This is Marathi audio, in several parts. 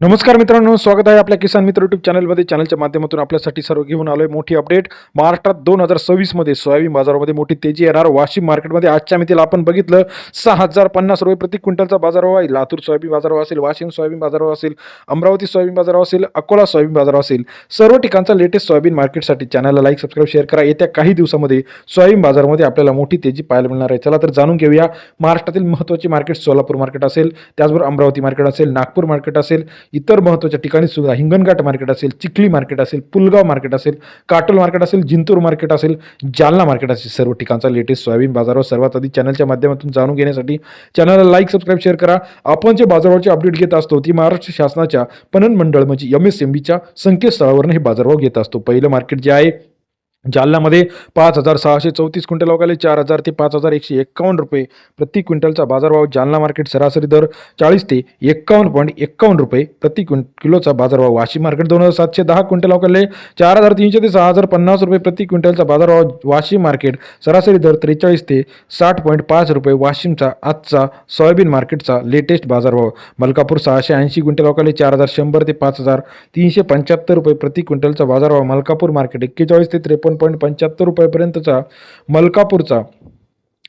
नमस्कार मित्रांनो स्वागत आहे आपल्या किसान मित्र युट्यूब चॅनलमध्ये. चॅनलच्या माध्यमातून आपल्यासाठी सर्व घेऊन आलोय मोठी अपडेट. महाराष्ट्रात दोन हजार सव्वीसमध्ये सोयाबीन बाजारामध्ये मोठी तेजी येणार. वाशिम मार्केटमध्ये आजच्या मितीला आपण बघितलं सहा हजार पन्नास रुपये प्रति क्विंटलचा बाजारभाव आहे. लातूर सोयाबीन बाजारभाव असेल वाशिम सोयाबीन बाजारभाव असेल अमरावती सोयाबीन बाजारभाव असेल अकोला सोयाबीन बाजारभाव असेल. सर्व ठिकाणचा लेटेस्ट सोयाबीन मार्केटसाठी चॅनलला लाईक सबस्क्राईब शेअर करा. येत्या काही दिवसामध्ये सोयाबीन बाजारामध्ये आपल्याला मोठी तेजी पाहायला मिळणार आहे. चला तर जाणून घेऊया महाराष्ट्रातील महत्त्वाचे मार्केट सोलापूर मार्केट असेल त्याचबरोबर अमरावती मार्केट असेल नागपूर मार्केट असेल इतर महत्त्वाच्या ठिकाणी सुद्धा. हिंगणघाट मार्केट असेल चिखली मार्केट असेल पुलगाव मार्केट असेल काटोल मार्केट असेल जिंतूर मार्केट असेल जालना मार्केट असेल सर्व ठिकाणचा लेटेस्ट सोयाबीन बाजारावर सर्वात आधी चॅनलच्या माध्यमातून जाणून घेण्यासाठी चॅनलला लाईक सबस्क्राईब शेअर करा. आपण जे बाजारभावचे अपडेट घेत असतो ती महाराष्ट्र शासनाच्या पणन मंडळ म्हणजे एम एस एम बीच्या संकेतस्थळावरून हे बाजारभाव घेत असतो. पहिलं मार्केट जे आहे जालन्यामध्ये पाच हजार सहाशे चौतीस क्विंटल अवकाले चार हजार ते पाच हजार एकशे एक्कावन्न रुपये प्रति क्विंटलचा बाजारभाव जालना मार्केट सरासरी दर चाळीस ते एक्कावन्न पॉईंट एक्कावन्न रुपये प्रति क्विं किलोचा बाजारभाव. वाशिम मार्केट दोन हजार सातशे दहा क्विंटल अवकाले चार हजार तीनशे ते सहा हजार पन्नास रुपये प्रति क्विंटलचा बाजारभाव. वाशिम मार्केट सरासरी दर त्रेचाळीस ते साठ पॉईंट पाच रुपये. वाशिमचा आजचा सोयाबीन मार्केटचा लेटेस्ट बाजारभाव. मलकापूर सहाशे ऐंशी क्विंटल अवकाले चार हजार शंभर ते पाच हजार तीनशे पंच्याहत्तर रुपये प्रति क्विंटलचा बाजारभाव. मलकापूर मार्केट एक्केचाळीस ते त्रेपन्न पॉईंट पंच्याहत्तर रुपयेपर्यंतचा मलकापूरचा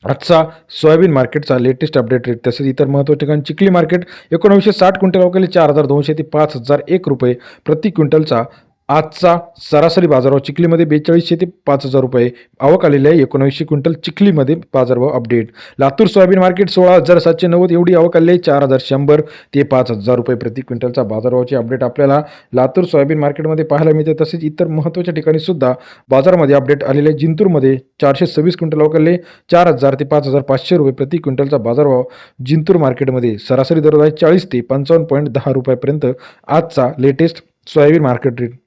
आजचा सोयाबीन मार्केटचा लेटेस्ट अपडेट रेट तसेच इतर महत्त्वाच्या ठिकाणी चिखली मार्केट एकोणीसशे साठ क्विंटल अवकाले चार हजार दोनशे ते पाच हजार एक रुपये प्रति क्विंटलचा आजचा सरासरी बाजारभाव चिखलीमध्ये बेचाळीसशे ते पाच हजार रुपये. आवक आलेले आहे. एकोणऐंशी क्विंटल चिखलीमध्ये बाजारभाव अपडेट लातूर सोयाबीन मार्केट सोळा हजार सातशे नव्वद. एवढी आवक आलेली आहे. चार हजार शंभर ते पाच हजार रुपये प्रति क्विंटलचा बाजारभावाची अपडेट आपल्याला लातूर सोयाबीन मार्केटमध्ये पाहायला मिळते. तसेच इतर महत्त्वाच्या ठिकाणी सुद्धा बाजारामध्ये अपडेट आलेले आहे. जिंतूरमध्ये चारशे सव्वीस क्विंटल आवक आलेले चार हजार ते पाच हजार पाचशे रुपये प्रति क्विंटलचा बाजारभाव जिंतूर मार्केटमध्ये सरासरी दर आहे. चाळीस ते पंचावन्न पॉईंट दहा रुपयापर्यंत आजचा लेटेस्ट सोयाबीन मार्केट रेट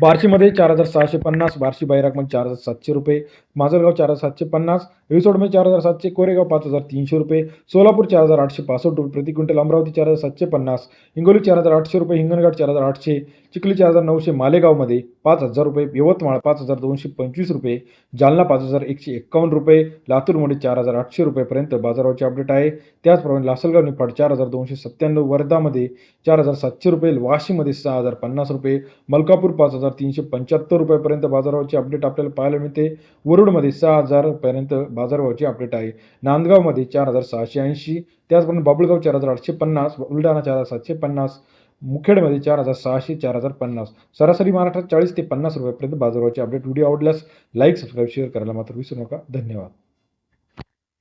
बार्शीमध्ये चार हजार सहाशे पन्नास बार्शी बैरागमध्ये चार हजार सातशे रुपये माजलगाव चार हजार सातशे पन्नास रिसोडमध्ये चार हजार सातशे कोरेगाव पाच हजार तीनशे रुपये सोलापूर चार हजार आठशे पासष्ट रुपये प्रति क्विंटल अमरावती चार हजार सातशे पन्नास हिंगोली चार हजार आठशे रुपये हिंगणघाट चार हजार आठशे चिखली चार हजार नऊशे मालेगावमध्ये पाच हजार रुपये यवतमाळ पाच हजार दोनशे पंचवीस रुपये जालना पाच हजार एकशे एक्कावन्न रुपये लातूरमध्ये चार हजार आठशे रुपयेपर्यंत बाजारावरचे अपडेट आहे त्याचप्रमाणे लासलगाव निफाड चार हजार दोनशे सत्त्याण्णव वर्धामध्ये चार हजार सातशे रुपये वाशीमध्ये सहा हजार पन्नास रुपये मलकापूर पाच हजार तीनशे पंच्याहत्तर रुपयापर्यंत बाजारभावाची अपडेट आपल्याला पाहायला मिळते. वरुडमध्ये सहा हजारपर्यंत बाजारभावाची अपडेट आहे. नांदगावमध्ये चार हजार सहाशे ऐंशी त्याचप्रमाणे बाबुळगाव चार हजार आठशे पन्नास बुलढाणा चार हजार सातशे पन्नास मुखेडमध्ये चार हजार सहाशे चार हजार पन्नास. सरासरी महाराष्ट्रात चाळीस ते पन्नास रुपयापर्यंत बाजारभावाची अपडेट व्हिडिओ आवडल्यास लाईक सबस्क्राईब शेअर करायला मात्र विसरू नका. धन्यवाद.